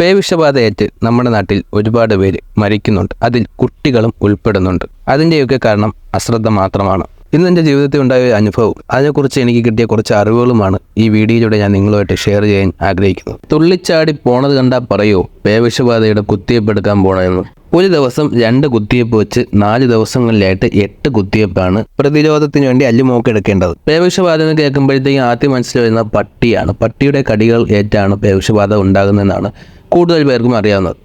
പേവിഷബാധയേറ്റ് നമ്മുടെ നാട്ടിൽ ഒരുപാട് പേര് മരിക്കുന്നുണ്ട്. അതിൽ കുട്ടികളും ഉൾപ്പെടുന്നുണ്ട്. അതിന്റെയൊക്കെ കാരണം അശ്രദ്ധ മാത്രമാണ്. ഇന്ന് എന്റെ ജീവിതത്തിൽ ഉണ്ടായ ഒരു അനുഭവം. അതിനെക്കുറിച്ച് എനിക്ക് കിട്ടിയ കുറച്ച് അറിവുകളുമാണ് ഈ വീഡിയോയിലൂടെ ഞാൻ നിങ്ങളുമായിട്ട് ഷെയർ ചെയ്യാൻ ആഗ്രഹിക്കുന്നത്. തുള്ളിച്ചാടി പോണത് കണ്ടാൽ പറയോ? പേവിഷബാധയുടെ കുത്തിയപ്പെടുക്കാൻ പോണമെന്ന് ഒരു ദിവസം രണ്ട് കുത്തിവയ്പ്പ് വെച്ച് നാല് ദിവസങ്ങളിലായിട്ട് എട്ട് കുത്തിവയ്പ്പാണ് പ്രതിരോധത്തിന് വേണ്ടി അല്ലുമോക്ക് എടുക്കേണ്ടത്. പേവിഷബാധ കേൾക്കുമ്പോഴത്തേക്കും ആദ്യം മനസ്സിൽ വരുന്ന പട്ടിയാണ്. പട്ടിയുടെ കടികൾ ഏറ്റാണ് പേവിഷബാധ ഉണ്ടാകുന്നതെന്നാണ് കൂടുതൽ പേർക്കും അറിയാവുന്നത്.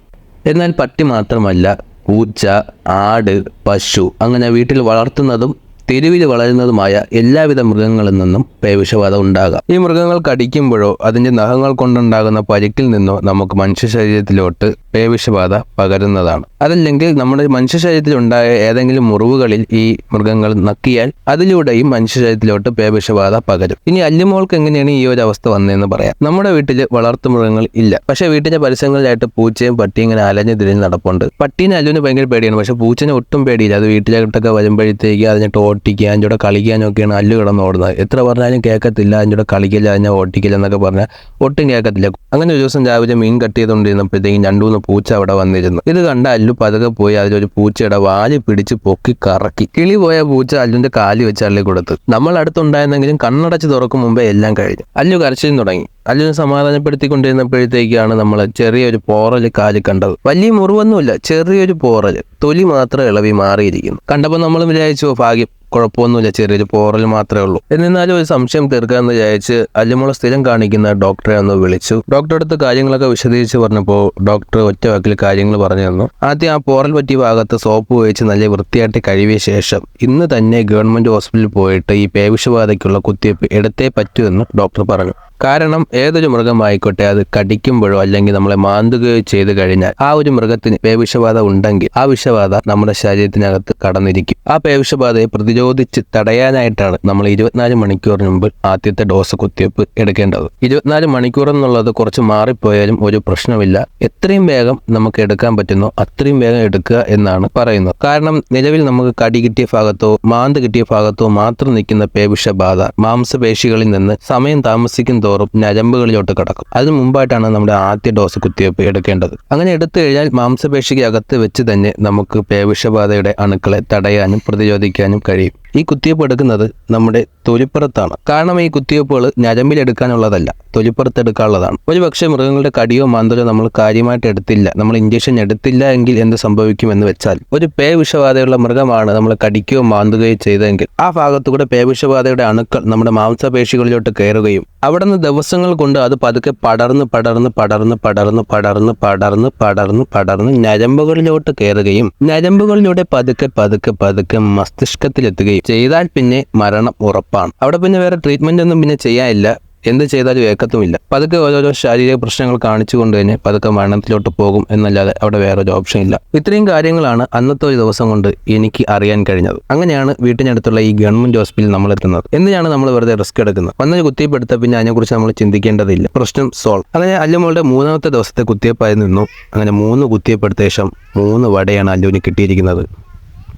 എന്നാൽ പട്ടി മാത്രമല്ല പൂച്ച ആട് പശു അങ്ങനെ വീട്ടിൽ വളർത്തുന്നതും തെരുവിൽ വളരുന്നതുമായ എല്ലാവിധ മൃഗങ്ങളിൽ നിന്നും പേവിഷബാധ ഉണ്ടാകാം. ഈ മൃഗങ്ങൾ കടിക്കുമ്പോഴോ അതിന്റെ നഖങ്ങൾ കൊണ്ടുണ്ടാകുന്ന പരിക്കിൽ നിന്നോ നമുക്ക് മനുഷ്യ ശരീരത്തിലോട്ട് പേവിഷബാധ പകരുന്നതാണ്. അതല്ലെങ്കിൽ നമ്മുടെ മനുഷ്യ ശരീരത്തിൽ ഉണ്ടായ ഏതെങ്കിലും മുറിവുകളിൽ ഈ മൃഗങ്ങൾ നക്കിയാൽ അതിലൂടെയും മനുഷ്യ ശരീരത്തിലോട്ട് പേവിഷബാധ പകരും. ഇനി അല്ലുമോൾക്ക് എങ്ങനെയാണ് ഈ ഒരു അവസ്ഥ വന്നതെന്ന് പറയാം. നമ്മുടെ വീട്ടിൽ വളർത്തു മൃഗങ്ങൾ ഇല്ല. പക്ഷേ വീട്ടിന്റെ പരിസരങ്ങളിലായിട്ട് പൂച്ചയും പട്ടിയും ഇങ്ങനെ അലഞ്ഞു തിരിഞ്ഞ് നടപ്പുണ്ട്. പട്ടീനെ അല്ലുവിന് ഭയങ്കര പേടിയാണ്. പക്ഷെ പൂച്ചനെ ഒട്ടും പേടിയില്ല. അത് വീട്ടിലോട്ടൊക്കെ വരുമ്പോഴത്തേക്ക് അതിനെ ഓട്ടിക്കുക അതിന്റെ കൂടെ കളിക്കാനൊക്കെയാണ് അല്ലു കിടന്ന് ഓടുന്നത് എത്ര പറഞ്ഞാലും കേൾക്കത്തില്ല. അതിന്റെ കൂടെ കളിക്കില്ല അതിനെ ഓട്ടിക്കില്ല എന്നൊക്കെ പറഞ്ഞാൽ ഒട്ടും കേൾക്കത്തില്ല. അങ്ങനെ ഒരു ദിവസം രാവിലെ മീൻ കട്ട് ചെയ്തുകൊണ്ടിരുന്നപ്പോഴത്തേക്കും രണ്ടു മൂന്ന് പൂച്ച അവിടെ വന്നിരുന്നു. ഇത് കണ്ട അല്ലു പതുക്കെ പോയി അതിലൊരു പൂച്ചയുടെ വാൽ പിടിച്ച് പൊക്കി കറക്കി. കിളി പോയ പൂച്ച അല്ലുന്റെ കാലി വെച്ച് അള്ളി കൊടുത്തു. നമ്മൾ അടുത്തുണ്ടായിരുന്നെങ്കിലും കണ്ണടച്ച് തുറക്കും മുമ്പേ എല്ലാം കഴിഞ്ഞു. അല്ലു കരച്ചിലും തുടങ്ങി. അല്ലുവിനെ സമാധാനപ്പെടുത്തിക്കൊണ്ടിരുന്നപ്പോഴത്തേക്കാണ് നമ്മൾ ചെറിയൊരു പോറൽ കാൽ കണ്ടത്. വലിയ മുറിവൊന്നുമില്ല ചെറിയൊരു പോറൽ തൊലി മാത്രം ഇളവി മാറിയിരിക്കുന്നു. കണ്ടപ്പോൾ നമ്മൾ വിചാരിച്ചു "ഓ, ഭാഗ്യം. കുഴപ്പമൊന്നുമില്ല. ചെറിയൊരു പോറൽ മാത്രമേ ഉള്ളൂ. എന്നിരുന്നാലും ഒരു സംശയം തീർക്കാമെന്ന് വിചാരിച്ച് അല്ലുമുള സ്ഥിരം കാണിക്കുന്ന ഡോക്ടറെ ഒന്ന് വിളിച്ചു. ഡോക്ടറെ അടുത്ത് കാര്യങ്ങളൊക്കെ വിശദീകരിച്ച് പറഞ്ഞപ്പോൾ ഡോക്ടർ ഒറ്റ വാക്കിൽ കാര്യങ്ങൾ പറഞ്ഞു തന്നു. ആദ്യം ആ പോറൽ പറ്റിയ ഭാഗത്ത് സോപ്പ് ഉപയോഗിച്ച് നല്ല വൃത്തിയായിട്ട് കഴുകിയ ശേഷം ഇന്ന് തന്നെ ഗവൺമെന്റ് ഹോസ്പിറ്റലിൽ പോയിട്ട് ഈ പേവിഷബാധയ്ക്കുള്ള കുത്തിവയ്പ്പ് എടുത്തേ പറ്റൂ എന്ന് ഡോക്ടർ പറഞ്ഞു. കാരണം ഏതൊരു മൃഗമായിക്കോട്ടെ അത് കടിക്കുമ്പോഴോ അല്ലെങ്കിൽ നമ്മളെ മാന്തുകയോ ചെയ്തു കഴിഞ്ഞാൽ ആ ഒരു മൃഗത്തിന് പേവിഷബാധ ഉണ്ടെങ്കിൽ ആ വിഷബാധ നമ്മുടെ ശരീരത്തിനകത്ത് കടന്നിരിക്കും. ആ പേവിഷബാധയെ പ്രതിരോധിച്ച് തടയാനായിട്ടാണ് നമ്മൾ ഇരുപത്തിനാല് മണിക്കൂറിന് മുമ്പ് ആദ്യത്തെ ഡോസ് കുത്തിവയ്പ്പ് എടുക്കേണ്ടത്. ഇരുപത്തിനാല് മണിക്കൂർ എന്നുള്ളത് കുറച്ച് മാറിപ്പോയാലും ഒരു പ്രശ്നമില്ല. എത്രയും വേഗം നമുക്ക് എടുക്കാൻ പറ്റുന്നോ. അത്രയും വേഗം എടുക്കുക എന്നാണ് പറയുന്നത്. കാരണം നിലവിൽ നമുക്ക് കടി കിട്ടിയ ഭാഗത്തോ മാന്ത് കിട്ടിയ ഭാഗത്തോ മാത്രം നിൽക്കുന്ന പേവിഷബാധ മാംസപേശികളിൽ നിന്ന് സമയം താമസിക്കും തോറും ഞരമ്പുകളിലോട്ട് കിടക്കും. അതിന് മുമ്പായിട്ടാണ് നമ്മുടെ ആദ്യ ഡോസ് കുത്തിവയ്പ് എടുക്കേണ്ടത്. അങ്ങനെ എടുത്തു കഴിഞ്ഞാൽ മാംസപേശിക്ക് അകത്ത് വെച്ച് തന്നെ നമുക്ക് പേവിഷബാധയുടെ അണുക്കളെ തടയാനും പ്രതിരോധിക്കാനും കഴിയും. ഈ കുത്തിവയ്പ്പ് എടുക്കുന്നത് നമ്മുടെ തൊലിപ്പുറത്താണ്. കാരണം ഈ കുത്തിവയ്പ്പുകൾ ഞരമ്പിലെടുക്കാനുള്ളതല്ല തൊലിപ്പുറത്ത് എടുക്കാനുള്ളതാണ്. ഒരു പക്ഷേ മൃഗങ്ങളുടെ കടിയോ മാന്തലോ നമ്മൾ കാര്യമായിട്ട് എടുത്തില്ല. നമ്മൾ ഇഞ്ചക്ഷൻ എടുത്തില്ല എങ്കിൽ എന്ത് സംഭവിക്കും എന്ന് വെച്ചാൽ. ഒരു പേ വിഷബാധയുള്ള മൃഗമാണ് നമ്മൾ കടിക്കുകയോ മാന്തുകയോ ചെയ്തെങ്കിൽ ആ ഭാഗത്തുകൂടെ പേ വിഷബാധയുടെ അണുക്കൾ നമ്മുടെ മാംസപേശികളിലോട്ട് കയറുകയും അവിടെ നിന്ന് ദിവസങ്ങൾ കൊണ്ട് അത് പതുക്കെ പടർന്ന് പടർന്ന് പടർന്ന് പടർന്ന് പടർന്ന് പടർന്ന് പടർന്ന് പടർന്ന് ഞരമ്പുകളിലോട്ട് കയറുകയും ഞരമ്പുകളിലൂടെ പതുക്കെ പതുക്കെ പതുക്കെ മസ്തിഷ്കത്തിലെത്തുകയും ചെയ്താൽ പിന്നെ മരണം ഉറപ്പാണ്. അവിടെ പിന്നെ വേറെ ട്രീറ്റ്മെന്റ് ഒന്നും പിന്നെ ചെയ്യാനില്ല. എന്ത് ചെയ്താലും ഏക്കത്തുമില്ല. പതുക്കെ ഓരോരോ ശാരീരിക പ്രശ്നങ്ങൾ കാണിച്ചുകൊണ്ട് തന്നെ പതുക്കെ മരണത്തിലോട്ട് പോകും എന്നല്ലാതെ അവിടെ വേറെ ഒരു ഓപ്ഷൻ ഇല്ല. ഇത്രയും കാര്യങ്ങളാണ് അന്നത്തെ ഒരു ദിവസം കൊണ്ട് എനിക്ക് അറിയാൻ കഴിഞ്ഞത്. അങ്ങനെയാണ് വീട്ടിനടുത്തുള്ള ഈ ഗവൺമെന്റ് ഹോസ്പിറ്റലിൽ നമ്മൾ എത്തുന്നത്. എന്തിനാണ് നമ്മൾ വെറുതെ റിസ്ക് എടുക്കുന്നത്? വന്നൊരു കുത്തിവയ്പ്പ് എടുത്ത പിന്നെ അതിനെക്കുറിച്ച് നമ്മൾ ചിന്തിക്കേണ്ടതില്ല. പ്രശ്നം സോൾവ് അങ്ങനെ അല്ലുമോളുടെ മൂന്നാമത്തെ ദിവസത്തെ കുത്തിയപ്പായി നിന്നു. അങ്ങനെ മൂന്ന് കുത്തിവയ്പ്പ് എടുത്ത ശേഷം മൂന്ന് വടയാണ് അല്ലുവിന് കിട്ടിയിരിക്കുന്നത്.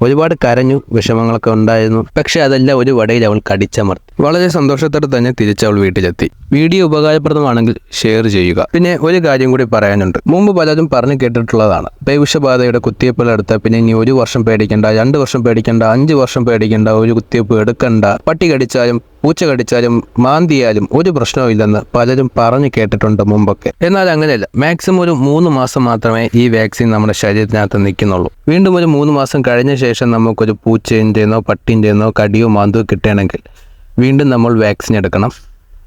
ഒരുപാട് കരഞ്ഞു വിഷമങ്ങളൊക്കെ ഉണ്ടായിരുന്നു. പക്ഷെ അതെല്ലാം ഒരു വടയിൽ അവൾ കടിച്ചമർത്തി. വളരെ സന്തോഷത്തോടെ തന്നെ തിരിച്ച് അവൾ വീട്ടിലെത്തി. വീഡിയോ ഉപകാരപ്രദമാണെങ്കിൽ ഷെയർ ചെയ്യുക. പിന്നെ ഒരു കാര്യം കൂടി പറയാനുണ്ട്. മുമ്പ് പലരും പറഞ്ഞു കേട്ടിട്ടുള്ളതാണ്. പൈവിഷബാധയുടെ കുത്തിവയ്പ്പുകൾ എടുത്ത പിന്നെ ഇനി ഒരു വർഷം പേടിക്കേണ്ട രണ്ട് വർഷം പേടിക്കേണ്ട അഞ്ച് വർഷം പേടിക്കേണ്ട ഒരു കുത്തിവയ്പ്പ് എടുക്കണ്ട പട്ടി കടിച്ചാലും പൂച്ച കടിച്ചാലും മാന്തിയാലും ഒരു പ്രശ്നവുമില്ലെന്ന് പലരും പറഞ്ഞു കേട്ടിട്ടുണ്ട് മുമ്പൊക്കെ. എന്നാൽ അങ്ങനെയല്ല. മാക്സിമം ഒരു മൂന്ന് മാസം മാത്രമേ ഈ വാക്സിൻ നമ്മുടെ ശരീരത്തിനകത്ത് നിൽക്കുന്നുള്ളൂ. വീണ്ടും ഒരു മൂന്ന് മാസം കഴിഞ്ഞ ശേഷം നമുക്കൊരു പൂച്ചേന്റെന്നോ പട്ടിന്റെന്നോ കടിയോ മാന്തോ കിട്ടുകയാണെങ്കിൽ വീണ്ടും നമ്മൾ വാക്സിൻ എടുക്കണം.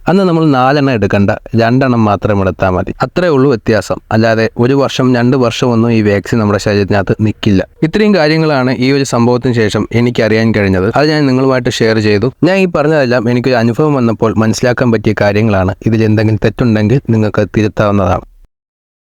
അന്ന് നമ്മൾ നാലെണ്ണം എടുക്കണ്ട. രണ്ടെണ്ണം മാത്രം എടുത്താൽ മതി. അത്രേ ഉള്ളൂ വ്യത്യാസം. അല്ലാതെ ഒരു വർഷം രണ്ട് വർഷമൊന്നും ഈ വാക്സിൻ നമ്മുടെ ശരീരത്തിനകത്ത് നിൽക്കില്ല ഇത്രയും കാര്യങ്ങളാണ് ഈ ഒരു സംഭവത്തിന് ശേഷം എനിക്ക് അറിയാൻ കഴിഞ്ഞത്. അത് ഞാൻ നിങ്ങളുമായിട്ട് ഷെയർ ചെയ്തു. ഞാൻ ഈ പറഞ്ഞതെല്ലാം എനിക്കൊരു അനുഭവം വന്നപ്പോൾ മനസ്സിലാക്കാൻ പറ്റിയ കാര്യങ്ങളാണ്. ഇതിൽ എന്തെങ്കിലും തെറ്റുണ്ടെങ്കിൽ നിങ്ങൾക്ക് തിരുത്താവുന്നതാണ്.